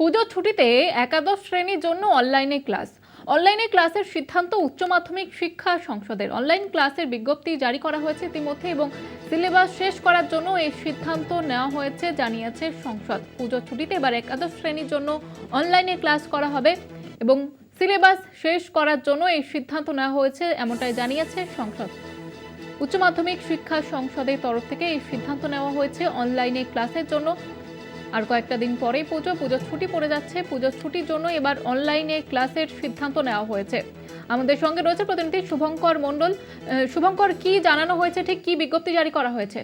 পুজোর ছুটিতে একাদশ শ্রেণির জন্য অনলাইনে ক্লাস। অনলাইনে ক্লাসের সিদ্ধান্ত উচ্চ মাধ্যমিক শিক্ষা সংসদের। অনলাইন ক্লাসের বিজ্ঞপ্তি জারি করা হয়েছে ইতিমধ্যে এবং সিলেবাস শেষ করার জন্য এই সিদ্ধান্ত নেওয়া হয়েছে, জানিয়েছে সংসদ। পুজোর ছুটিতে এবার একাদশ শ্রেণির জন্য অনলাইনে ক্লাস করা হবে এবং সিলেবাস শেষ করার জন্য এই সিদ্ধান্ত নেওয়া হয়েছে, এমনটাই জানিয়েছে সংসদ। উচ্চ মাধ্যমিক শিক্ষা সংসদের তরফ থেকে এই সিদ্ধান্ত নেওয়া হয়েছে অনলাইনে ক্লাসের জন্য। আর কয়েকটা দিন পরেই পুজো, পুজোর ছুটি পড়ে যাচ্ছে। পুজোর ছুটির জন্য এবার অনলাইনে ক্লাসের সিদ্ধান্ত নেওয়া হয়েছে। আমাদের সঙ্গে রয়েছে প্রতিনিধি শুভঙ্কর মণ্ডল। শুভঙ্কর, কি জানানো হয়েছে? ঠিক কি বিজ্ঞপ্তি জারি করা হয়েছে?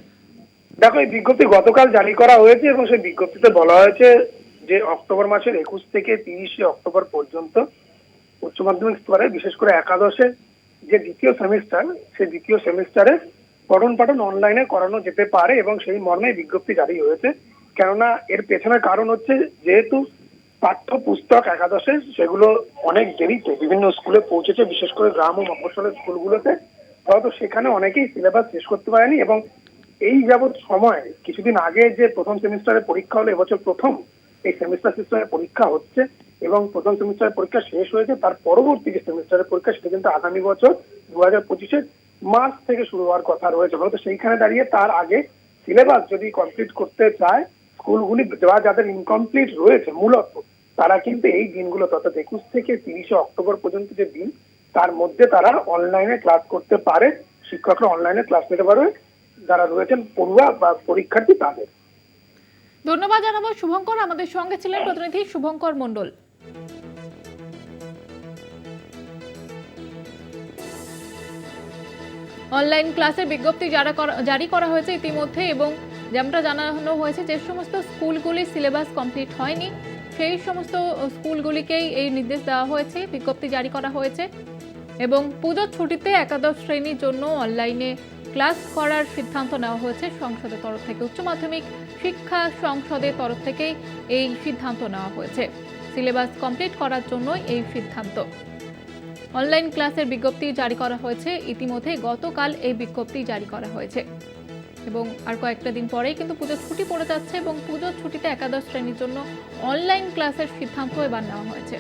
দেখো, এই বিজ্ঞপ্তি গতকাল জারি করা হয়েছে এবং সেই বিজ্ঞপ্তিতে বলা হয়েছে যে অক্টোবর মাসের একুশ থেকে তিরিশে অক্টোবর পর্যন্ত উচ্চ মাধ্যমিক স্তরে, বিশেষ করে একাদশে যে দ্বিতীয় সেমিস্টার, সেই দ্বিতীয় সেমিস্টারে পঠন পাঠন অনলাইনে করানো যেতে পারে এবং সেই মর্মে বিজ্ঞপ্তি জারি হয়েছে। কেননা এর পেছনে কারণ হচ্ছে যেহেতু পাঠ্য পুস্তক একাদশে সেগুলো অনেক দেরিতে বিভিন্ন স্কুলে পৌঁছেছে, বিশেষ করে গ্রাম ও মফস্বলের স্কুলগুলোতে। হয়তো সেখানে অনেকেই সিলেবাস শেষ করতে পারেনি এবং এই যাবৎ সময়, কিছুদিন আগে যে প্রথম সেমিস্টারের পরীক্ষা হলো, এবছর প্রথম এই সেমিস্টার সিস্টেমের পরীক্ষা হচ্ছে এবং প্রথম সেমিস্টারের পরীক্ষা শেষ হয়েছে, তার পরবর্তী যে সেমিস্টারের পরীক্ষা সেটা কিন্তু আগামী বছর দু হাজার পঁচিশে মার্চ থেকে শুরু হওয়ার কথা রয়েছে। হয়তো সেইখানে দাঁড়িয়ে তার আগে সিলেবাস যদি কমপ্লিট করতে চায় স্কুলগুলি যারা যাদের ইনকমপ্লিট রয়েছে মূলত, তারা কিন্তু এই দিনগুলো, অর্থাৎ একুশ থেকে তিরিশে অক্টোবর পর্যন্ত যে দিন, তার মধ্যে তারা অনলাইনে ক্লাস করতে পারে, শিক্ষকরা অনলাইনে ক্লাস নিতে পারবে, যারা রয়েছেন পড়ুয়া বা পরীক্ষার্থী তাদের। ধন্যবাদ জানাব শুভঙ্কর, আমাদের সঙ্গে ছিলেন প্রতিনিধি শুভঙ্কর মন্ডল অনলাইন ক্লাসের বিজ্ঞপ্তি জারা করা- জারি করা হয়েছে ইতিমধ্যে এবং যেমনটা জানানো হয়েছে, যে সমস্ত স্কুলগুলি সিলেবাস কমপ্লিট হয়নি, সেই সমস্ত স্কুলগুলিকেই এই নির্দেশ দেওয়া হয়েছে, বিজ্ঞপ্তি জারি করা হয়েছে এবং পুজোর ছুটিতে একাদশ শ্রেণির জন্য অনলাইনে ক্লাস করার সিদ্ধান্ত নেওয়া হয়েছে সংসদের তরফ থেকে। উচ্চ মাধ্যমিক শিক্ষা সংসদের তরফ থেকেই এই সিদ্ধান্ত নেওয়া হয়েছে। সিলেবাস কমপ্লিট করার জন্য এই সিদ্ধান্ত। অনলাইন ক্লাসের বিজ্ঞপ্তি জারি করা হয়েছে। ইতিমধ্যে গতকাল এই বিজ্ঞপ্তি জারি করা হয়েছে। এবং আর কয়েকটা দিন পরেই কিন্তু পুজোর ছুটি পড়ে যাচ্ছে এবং পুজোর ছুটিতে একাদশ শ্রেণির জন্য অনলাইন ক্লাসের সিদ্ধান্ত এবার নেওয়া হয়েছে।